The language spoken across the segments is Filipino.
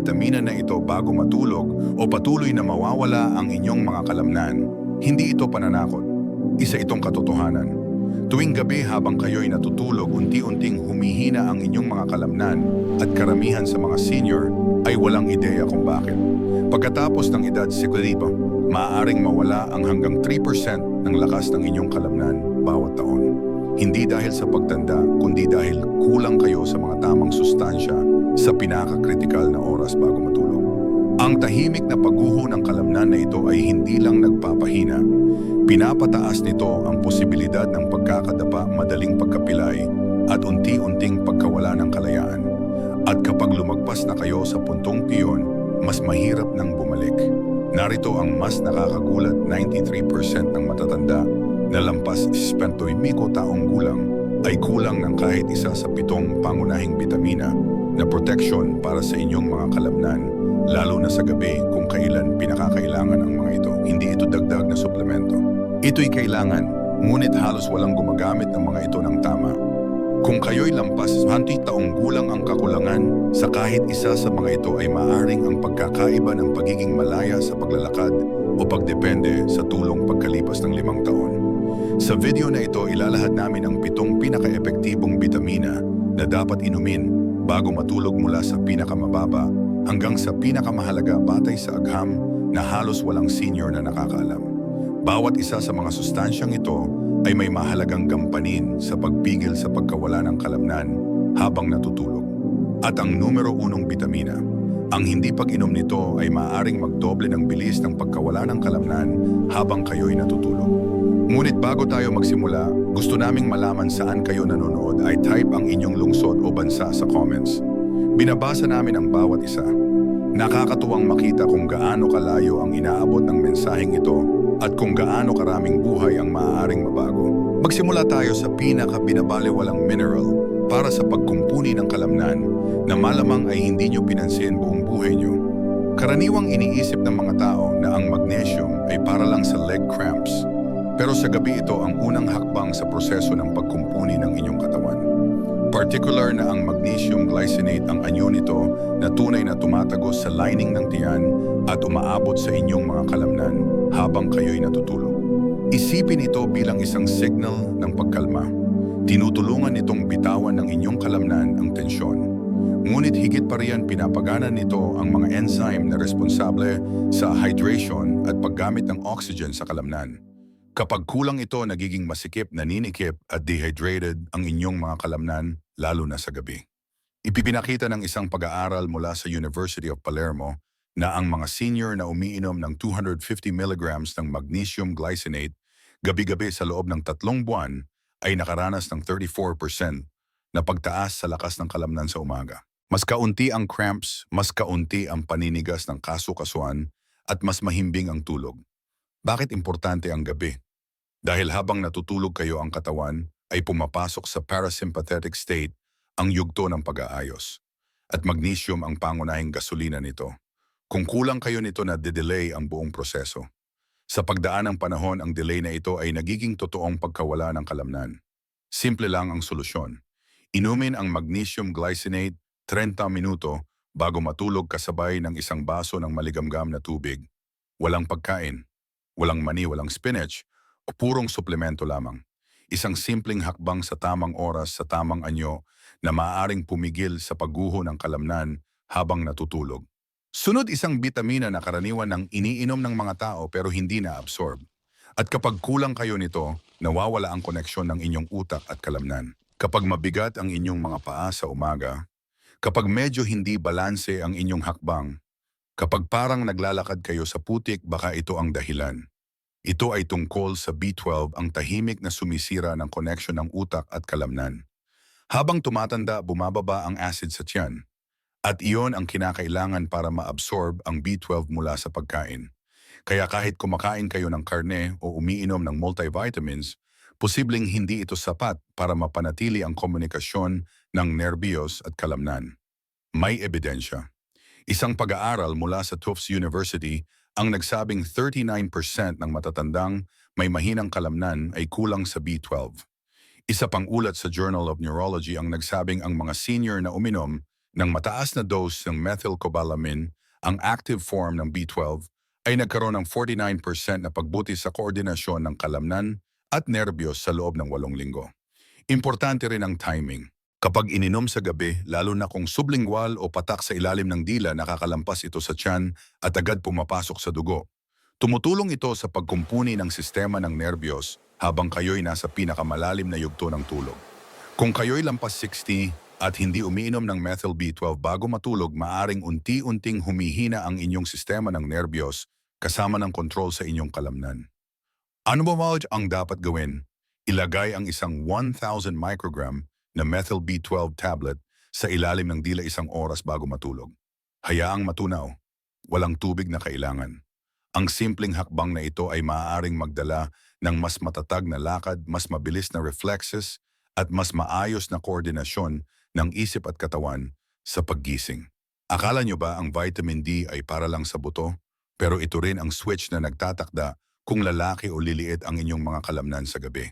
bitamina na ito bago matulog o patuloy na mawawala ang inyong mga kalamnan, hindi ito pananakot. Isa itong katotohanan. Tuwing gabi habang kayo'y natutulog, unti-unting humihina ang inyong mga kalamnan at karamihan sa mga senior ay walang ideya kung bakit. Pagkatapos ng edad 50, maaaring mawala ang hanggang 3% ng lakas ng inyong kalamnan bawat taon. Hindi dahil sa pagtanda, kundi dahil kulang kayo sa mga tamang sustansya sa pinaka-critical na oras bago matulog. Ang tahimik na pagguho ng kalamnan na ito ay hindi lang nagpapahina. Pinapataas nito ang posibilidad ng pagkakadapa, madaling pagkapilay at unti-unting pagkawala ng kalayaan. At kapag lumagpas na kayo sa puntong piyon, mas mahirap nang bumalik. Narito ang mas nakakagulat 93% ng matatanda na lampas 75 taong gulang ay kulang ng kahit isa sa pitong pangunahing bitamina na protection para sa inyong mga kalamnan, lalo na sa gabi kung kailan pinakakailangan ang mga ito. Hindi ito dagdag na suplemento. Ito'y kailangan, ngunit halos walang gumagamit ng mga ito ng tama. Kung kayo'y lampas 20 taong gulang ang kakulangan, sa kahit isa sa mga ito ay maaring ang pagkakaiba ng pagiging malaya sa paglalakad o pagdepende sa tulong pagkalipas ng limang taon. Sa video na ito, ilalahad namin ang pitong pinaka-epektibong bitamina na dapat inumin bago matulog mula sa pinakamababa hanggang sa pinakamahalaga batay sa agham na halos walang senior na nakakaalam. Bawat isa sa mga sustansyang ito ay may mahalagang gampanin sa pagpigil sa pagkawala ng kalamnan habang natutulog. At ang numero unong bitamina, ang hindi pag-inom nito ay maaaring magdoble ng bilis ng pagkawala ng kalamnan habang kayo'y natutulog. Ngunit bago tayo magsimula, gusto naming malaman saan kayo nanonood ay type ang inyong lungsod o bansa sa comments. Binabasa namin ang bawat isa. Nakakatuwang makita kung gaano kalayo ang inaabot ng mensaheng ito at kung gaano karaming buhay ang maaaring mabago. Magsimula tayo sa pinaka-binabalewwalang mineral para sa pagkumpuni ng kalamnan na malamang ay hindi nyo pinansin buong buhay nyo. Karaniwang iniisip ng mga tao na ang magnesium ay para lang sa leg cramps. Pero sa gabi ito ang unang hakbang sa proseso ng pagkumpuni ng inyong katawan. Particular na ang magnesium glycinate ang anyo nito na tunay na tumatagos sa lining ng tiyan at umaabot sa inyong mga kalamnan habang kayo'y natutulog. Isipin ito bilang isang signal ng pagkalma. Tinutulungan nitong bitawan ng inyong kalamnan ang tensyon. Ngunit higit pa riyan pinapagana nito ang mga enzyme na responsable sa hydration at paggamit ng oxygen sa kalamnan. Kapag kulang ito, nagiging masikip, naninikip at dehydrated ang inyong mga kalamnan, lalo na sa gabi. Ipipinakita ng isang pag-aaral mula sa University of Palermo na ang mga senior na umiinom ng 250 milligrams ng magnesium glycinate gabi-gabi sa loob ng tatlong buwan ay nakaranas ng 34% na pagtaas sa lakas ng kalamnan sa umaga. Mas kaunti ang cramps, mas kaunti ang paninigas ng kasukasuan at mas mahimbing ang tulog. Bakit importante ang gabi? Dahil habang natutulog kayo ang katawan, ay pumapasok sa parasympathetic state ang yugto ng pag-aayos. At magnesium ang pangunahing gasolina nito. Kung kulang kayo nito na de-delay ang buong proseso. Sa pagdaan ng panahon, ang delay na ito ay nagiging totoong pagkawala ng kalamnan. Simple lang ang solusyon. Inumin ang magnesium glycinate 30 minuto bago matulog kasabay ng isang baso ng maligamgam na tubig. Walang pagkain, walang mani, walang spinach, o purong suplemento lamang. Isang simpleng hakbang sa tamang oras sa tamang anyo na maaaring pumigil sa pagguho ng kalamnan habang natutulog. Sunod isang bitamina na karaniwan ng iniinom ng mga tao pero hindi na-absorb. At kapag kulang kayo nito, nawawala ang koneksyon ng inyong utak at kalamnan. Kapag mabigat ang inyong mga paa sa umaga, kapag medyo hindi balanse ang inyong hakbang, kapag parang naglalakad kayo sa putik, baka ito ang dahilan. Ito ay tungkol sa B12 ang tahimik na sumisira ng koneksyon ng utak at kalamnan. Habang tumatanda, bumababa ang acid sa tiyan. At iyon ang kinakailangan para ma-absorb ang B12 mula sa pagkain. Kaya kahit kumakain kayo ng karne o umiinom ng multivitamins, posibleng hindi ito sapat para mapanatili ang komunikasyon ng nerbiyos at kalamnan. May ebidensya. Isang pag-aaral mula sa Tufts University ang nagsabing 39% ng matatandang may mahinang kalamnan ay kulang sa B12. Isa pang ulat sa Journal of Neurology ang nagsabing ang mga senior na uminom ng mataas na dose ng methylcobalamin, ang active form ng B12, ay nagkaroon ng 49% na pagbuti sa koordinasyon ng kalamnan at nerbiyos sa loob ng walong linggo. Importante rin ang timing. Kapag ininom sa gabi, lalo na kung sublingual o patak sa ilalim ng dila, nakakalampas ito sa tiyan at agad pumapasok sa dugo. Tumutulong ito sa pagkumpuni ng sistema ng nerbiyos habang kayo'y nasa pinakamalalim na yugto ng tulog. Kung kayo'y lampas 60 at hindi umiinom ng methyl B12 bago matulog, maaring unti-unting humihina ang inyong sistema ng nerbiyos kasama ng kontrol sa inyong kalamnan. Ano ba ang dapat gawin? Ilagay ang isang 1,000 microgram na methyl B12 tablet sa ilalim ng dila isang oras bago matulog. Hayaang matunaw. Walang tubig na kailangan. Ang simpleng hakbang na ito ay maaaring magdala ng mas matatag na lakad, mas mabilis na reflexes, at mas maayos na koordinasyon ng isip at katawan sa paggising. Akala nyo ba ang vitamin D ay para lang sa buto? Pero ito rin ang switch na nagtatakda kung lalaki o liliit ang inyong mga kalamnan sa gabi.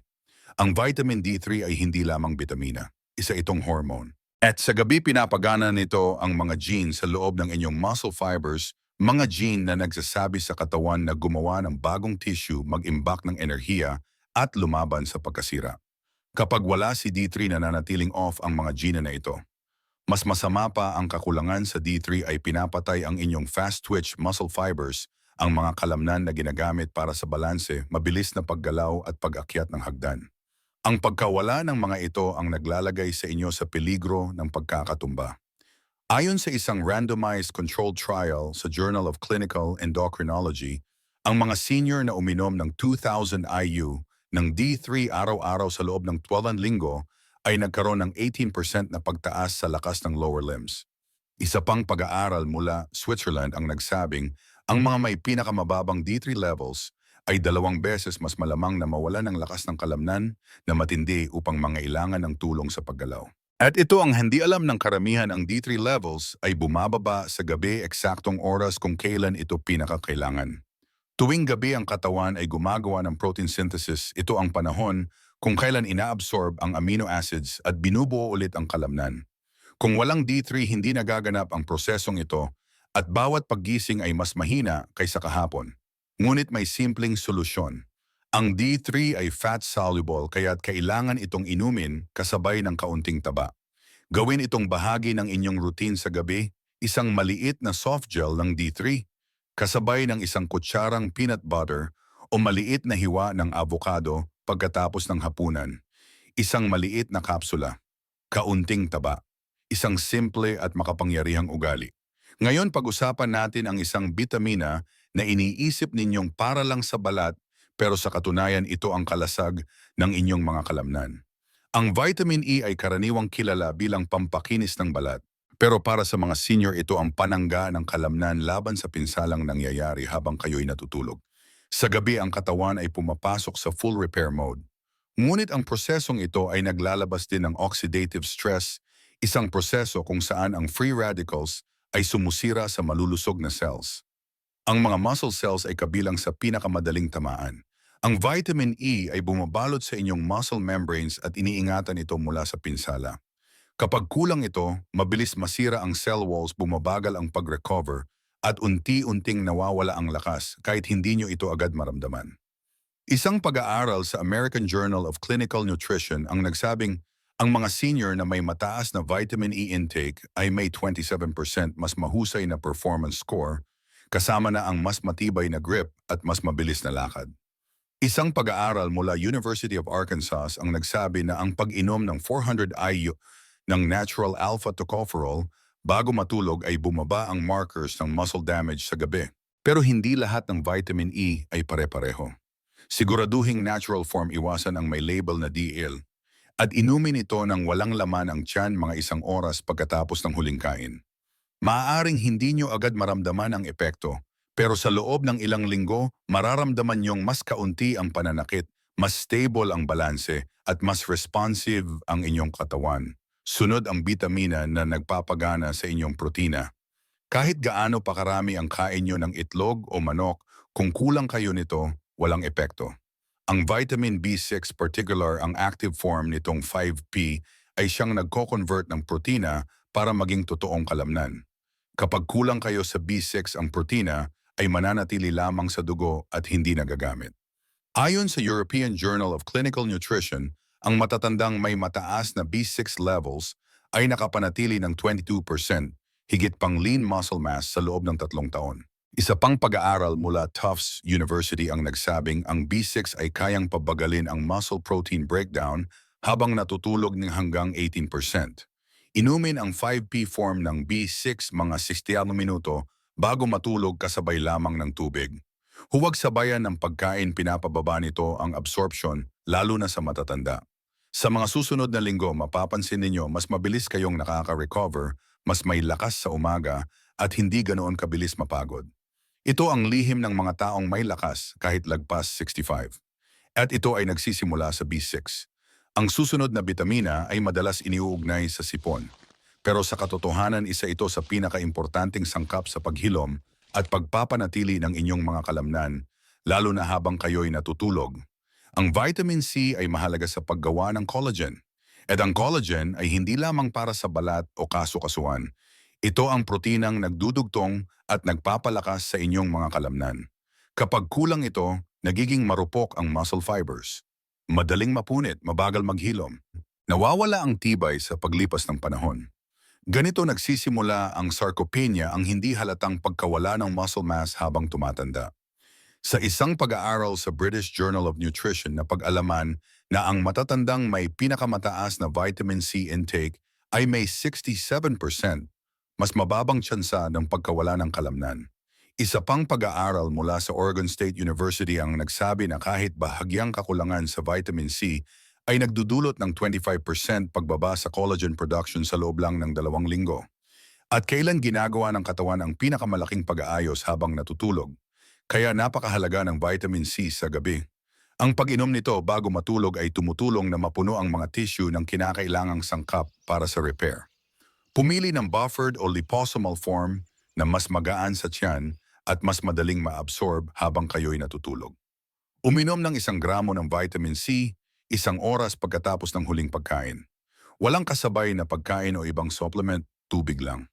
Ang vitamin D3 ay hindi lamang bitamina, isa itong hormone. At sa gabi pinapagana nito ang mga gene sa loob ng inyong muscle fibers, mga gene na nagsasabi sa katawan na gumawa ng bagong tissue, mag-imbak ng enerhiya at lumaban sa pagkasira. Kapag wala si D3 na nanatiling off ang mga gene na ito, mas masama pa ang kakulangan sa D3 ay pinapatay ang inyong fast-twitch muscle fibers, ang mga kalamnan na ginagamit para sa balanse, mabilis na paggalaw at pag-akyat ng hagdan. Ang pagkawala ng mga ito ang naglalagay sa inyo sa peligro ng pagkakatumba. Ayon sa isang randomized controlled trial sa Journal of Clinical Endocrinology, ang mga senior na uminom ng 2,000 IU ng D3 araw-araw sa loob ng 12 linggo ay nagkaroon ng 18% na pagtaas sa lakas ng lower limbs. Isa pang pag-aaral mula Switzerland ang nagsabing ang mga may pinakamababang D3 levels ay dalawang beses mas malamang na mawala ng lakas ng kalamnan na matindi upang mangailangan ng tulong sa paggalaw. At ito ang hindi alam ng karamihan ang D3 levels ay bumababa sa gabi eksaktong oras kung kailan ito pinakakailangan. Tuwing gabi ang katawan ay gumagawa ng protein synthesis, ito ang panahon kung kailan inaabsorb ang amino acids at binubuo ulit ang kalamnan. Kung walang D3 hindi nagaganap ang prosesong ito at bawat paggising ay mas mahina kaysa kahapon. Ngunit may simpleng solusyon. Ang D3 ay fat-soluble kaya't kailangan itong inumin kasabay ng kaunting taba. Gawin itong bahagi ng inyong routine sa gabi, isang maliit na soft gel ng D3, kasabay ng isang kutsarang peanut butter o maliit na hiwa ng avocado pagkatapos ng hapunan. Isang maliit na kapsula, kaunting taba, isang simple at makapangyarihang ugali. Ngayon pag-usapan natin ang isang bitamina na iniisip ninyong para lang sa balat pero sa katunayan ito ang kalasag ng inyong mga kalamnan. Ang vitamin E ay karaniwang kilala bilang pampakinis ng balat, pero para sa mga senior ito ang panangga ng kalamnan laban sa pinsalang nangyayari habang kayo'y natutulog. Sa gabi ang katawan ay pumapasok sa full repair mode. Ngunit ang prosesong ito ay naglalabas din ng oxidative stress, isang proseso kung saan ang free radicals ay sumusira sa malulusog na cells. Ang mga muscle cells ay kabilang sa pinakamadaling tamaan. Ang vitamin E ay bumabalot sa inyong muscle membranes at iniingatan ito mula sa pinsala. Kapag kulang ito, mabilis masira ang cell walls, bumabagal ang pag-recover, at unti-unting nawawala ang lakas kahit hindi nyo ito agad maramdaman. Isang pag-aaral sa American Journal of Clinical Nutrition ang nagsabing ang mga senior na may mataas na vitamin E intake ay may 27% mas mahusay na performance score, kasama na ang mas matibay na grip at mas mabilis na lakad. Isang pag-aaral mula University of Arkansas ang nagsabi na ang pag-inom ng 400 IU ng natural alpha tocopherol bago matulog ay bumaba ang markers ng muscle damage sa gabi. Pero hindi lahat ng vitamin E ay pare-pareho. Siguraduhing natural form iwasan ang may label na DL at inumin ito ng walang laman ang tiyan mga isang oras pagkatapos ng huling kain. Maaaring hindi nyo agad maramdaman ang epekto pero sa loob ng ilang linggo, mararamdaman niyong mas kaunti ang pananakit, mas stable ang balanse, at mas responsive ang inyong katawan. Sunod ang bitamina na nagpapagana sa inyong protina. Kahit gaano pa karami ang kain nyo ng itlog o manok, kung kulang kayo nito, walang epekto. Ang vitamin B6 particular ang active form nitong 5P ay siyang nagko-convert ng protina para maging totoong kalamnan. Kapag kulang kayo sa B6 ang protina, ay mananatili lamang sa dugo at hindi nagagamit. Ayon sa European Journal of Clinical Nutrition, ang matatandang may mataas na B6 levels ay nakapanatili ng 22%, higit pang lean muscle mass sa loob ng tatlong taon. Isa pang pag-aaral mula Tufts University ang nagsabing ang B6 ay kayang pabagalin ang muscle protein breakdown habang natutulog ng hanggang 18%. Inumin ang 5P form ng B6 mga 60 minuto bago matulog kasabay lamang ng tubig. Huwag sabayan ng pagkain pinapababa nito ang absorption lalo na sa matatanda. Sa mga susunod na linggo, mapapansin ninyo mas mabilis kayong nakaka-recover, mas may lakas sa umaga at hindi ganoon kabilis mapagod. Ito ang lihim ng mga taong may lakas kahit lagpas 65. At ito ay nagsisimula sa B6. Ang susunod na bitamina ay madalas iniuugnay sa sipon. Pero sa katotohanan isa ito sa pinakaimportanteng sangkap sa paghilom at pagpapanatili ng inyong mga kalamnan, lalo na habang kayo'y natutulog. Ang vitamin C ay mahalaga sa paggawa ng collagen. At ang collagen ay hindi lamang para sa balat o kaso-kasuan. Ito ang protinang nagdudugtong at nagpapalakas sa inyong mga kalamnan. Kapag kulang ito, nagiging marupok ang muscle fibers. Madaling mapunit, mabagal maghilom. Nawawala ang tibay sa paglipas ng panahon. Ganito nagsisimula ang sarcopenia ang hindi halatang pagkawala ng muscle mass habang tumatanda. Sa isang pag-aaral sa British Journal of Nutrition na pag-alaman na ang matatandang may pinakamataas na vitamin C intake ay may 67%, mas mababang tsansa ng pagkawala ng kalamnan. Isa pang pag-aaral mula sa Oregon State University ang nagsabi na kahit bahagyang kakulangan sa vitamin C ay nagdudulot ng 25% pagbaba sa collagen production sa loob lang ng dalawang linggo. At kailan ginagawa ng katawan ang pinakamalaking pag-aayos habang natutulog? Kaya napakahalaga ng vitamin C sa gabi. Ang pag-inom nito bago matulog ay tumutulong na mapuno ang mga tissue ng kinakailangang sangkap para sa repair. Pumili ng buffered o liposomal form na mas magaan sa tiyan at mas madaling maabsorb habang kayo'y natutulog. Uminom ng isang gramo ng vitamin C isang oras pagkatapos ng huling pagkain. Walang kasabay na pagkain o ibang supplement, tubig lang.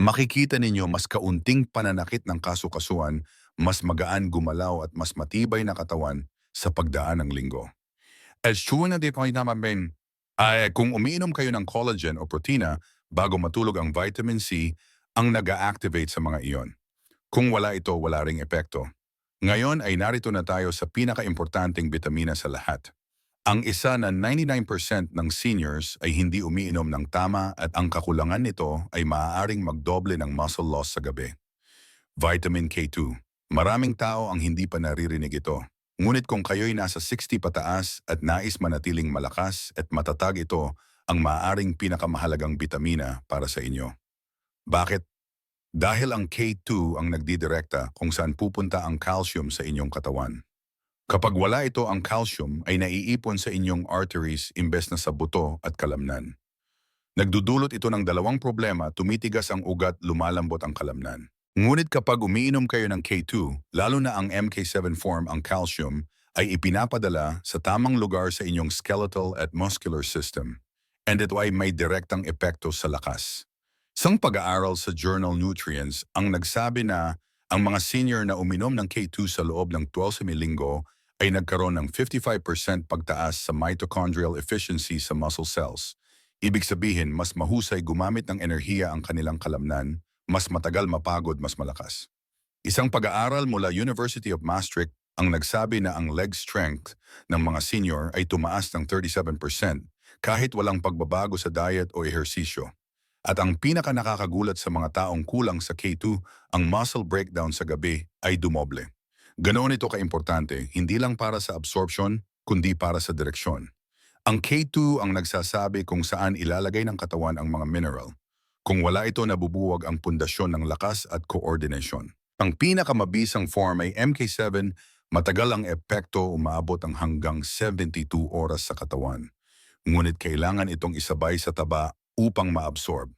Makikita ninyo mas kaunting pananakit ng kasukasuan, mas magaan gumalaw at mas matibay na katawan sa pagdaan ng linggo. As sure na di ko naman ay kung umiinom kayo ng collagen o protina bago matulog ang vitamin C ang nag-activate sa mga iyon. Kung wala ito, wala ring epekto. Ngayon ay narito na tayo sa pinakaimportanteng bitamina sa lahat. Ang isa na 99% ng seniors ay hindi umiinom ng tama at ang kakulangan nito ay maaaring magdoble ng muscle loss sa gabi. Vitamin K2. Maraming tao ang hindi pa naririnig ito. Ngunit kung kayo'y nasa 60 pataas at nais manatiling malakas at matatag ito, ang maaaring pinakamahalagang bitamina para sa inyo. Bakit? Dahil ang K2 ang nagdidirekta kung saan pupunta ang calcium sa inyong katawan. Kapag wala ito ang calcium ay naiipon sa inyong arteries imbes na sa buto at kalamnan. Nagdudulot ito ng dalawang problema, tumitigas ang ugat, lumalambot ang kalamnan. Ngunit kapag umiinom kayo ng K2, lalo na ang MK7 form ang calcium, ay ipinapadala sa tamang lugar sa inyong skeletal at muscular system. And ito ay may direktang epekto sa lakas. Isang pag-aaral sa Journal Nutrients ang nagsabi na ang mga senior na uminom ng K2 sa loob ng 12 linggo ay nagkaroon ng 55% pagtaas sa mitochondrial efficiency sa muscle cells. Ibig sabihin, mas mahusay gumamit ng enerhiya ang kanilang kalamnan, mas matagal mapagod, mas malakas. Isang pag-aaral mula University of Maastricht ang nagsabi na ang leg strength ng mga senior ay tumaas ng 37% kahit walang pagbabago sa diet o ehersisyo. At ang pinaka nakakagulat sa mga taong kulang sa K2, ang muscle breakdown sa gabi ay dumoble. Ganoon ito kaimportante, hindi lang para sa absorption, kundi para sa direksyon. Ang K2 ang nagsasabi kung saan ilalagay ng katawan ang mga mineral. Kung wala ito, nabubuwag ang pundasyon ng lakas at coordination. Ang pinakamabisang form ay MK7, matagal ang epekto umaabot ang hanggang 72 oras sa katawan. Ngunit kailangan itong isabay sa taba upang maabsorb.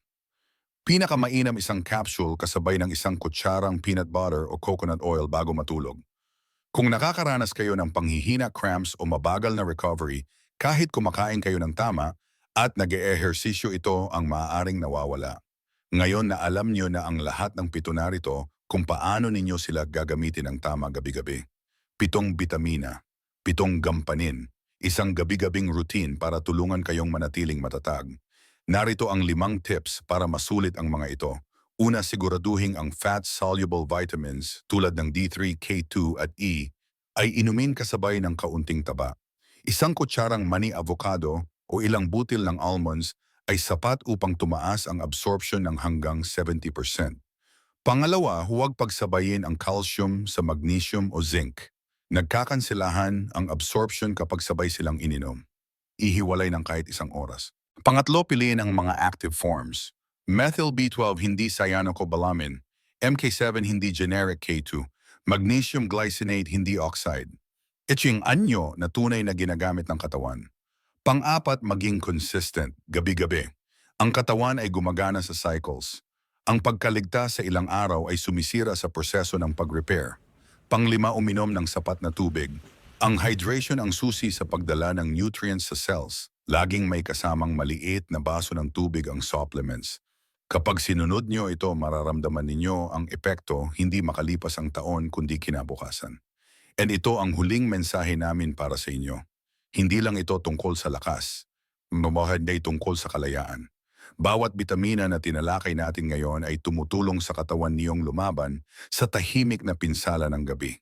Pinakamainam isang capsule kasabay ng isang kutsarang peanut butter o coconut oil bago matulog. Kung nakakaranas kayo ng panghihina cramps o mabagal na recovery, kahit kumakain kayo ng tama, At nag-eehersisyo ito ang maaaring nawawala. Ngayon na alam niyo na ang lahat ng pito narito kung paano ninyo sila gagamitin ng tama gabi-gabi. Pitong bitamina, pitong gampanin, isang gabi-gabing routine para tulungan kayong manatiling matatag. Narito ang limang tips para masulit ang mga ito. Una, siguraduhin ang fat-soluble vitamins tulad ng D3, K2 at E ay inumin kasabay ng kaunting taba. Isang kutsarang mani avocado o ilang butil ng almonds ay sapat upang tumaas ang absorption ng hanggang 70%. Pangalawa, huwag pagsabayin ang calcium sa magnesium o zinc. Nagkakansilahan ang absorption kapag sabay silang ininom. Ihiwalay ng kahit isang oras. Pangatlo, piliin ang mga active forms. Methyl B12 hindi cyanocobalamin, MK7 hindi generic K2, magnesium glycinate hindi oxide. Ito yung anyo na tunay na ginagamit ng katawan. Pang-apat, maging consistent, gabi-gabi. Ang katawan ay gumagana sa cycles. Ang pagkaligtas sa ilang araw ay sumisira sa proseso ng pag-repair. Panglima, uminom ng sapat na tubig. Ang hydration ang susi sa pagdala ng nutrients sa cells. Laging may kasamang maliit na baso ng tubig ang supplements. Kapag sinunod nyo ito, mararamdaman ninyo ang epekto hindi makalipas ang taon kundi kinabukasan. And ito ang huling mensahe namin para sa inyo. Hindi lang ito tungkol sa lakas, mamahanday tungkol sa kalayaan. Bawat bitamina na tinalakay natin ngayon ay tumutulong sa katawan niyong lumaban sa tahimik na pinsala ng gabi.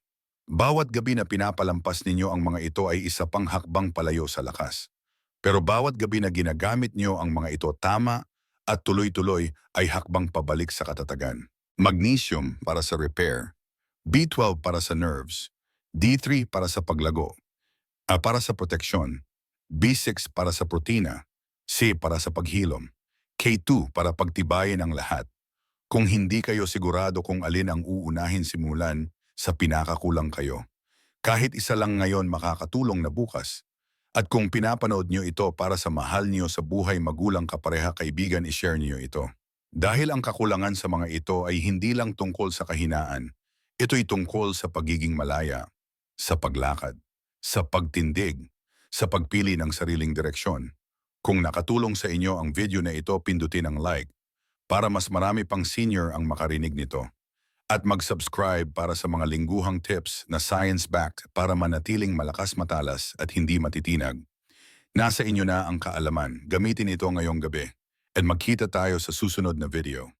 Bawat gabi na pinapalampas ninyo ang mga ito ay isa pang hakbang palayo sa lakas. Pero bawat gabi na ginagamit niyo ang mga ito tama at tuloy-tuloy ay hakbang pabalik sa katatagan. Magnesium para sa repair, B12 para sa nerves, D3 para sa paglago, ah, para sa proteksyon, B6 para sa protina, C para sa paghilom, K2 para pagtibayin ang lahat. Kung hindi kayo sigurado kung alin ang uunahin simulan, sa pinakakulang kayo. Kahit isa lang ngayon makakatulong na bukas. At kung pinapanood niyo ito para sa mahal niyo sa buhay magulang kapareha kaibigan, ishare niyo ito. Dahil ang kakulangan sa mga ito ay hindi lang tungkol sa kahinaan, ito'y tungkol sa pagiging malaya, sa paglakad, sa pagtindig, sa pagpili ng sariling direksyon. Kung nakatulong sa inyo ang video na ito, pindutin ang like para mas marami pang senior ang makarinig nito. At mag-subscribe para sa mga lingguhang tips na science-backed para manatiling malakas matalas at hindi matitinag. Nasa inyo na ang kaalaman. Gamitin ito ngayong gabi. At magkita tayo sa susunod na video.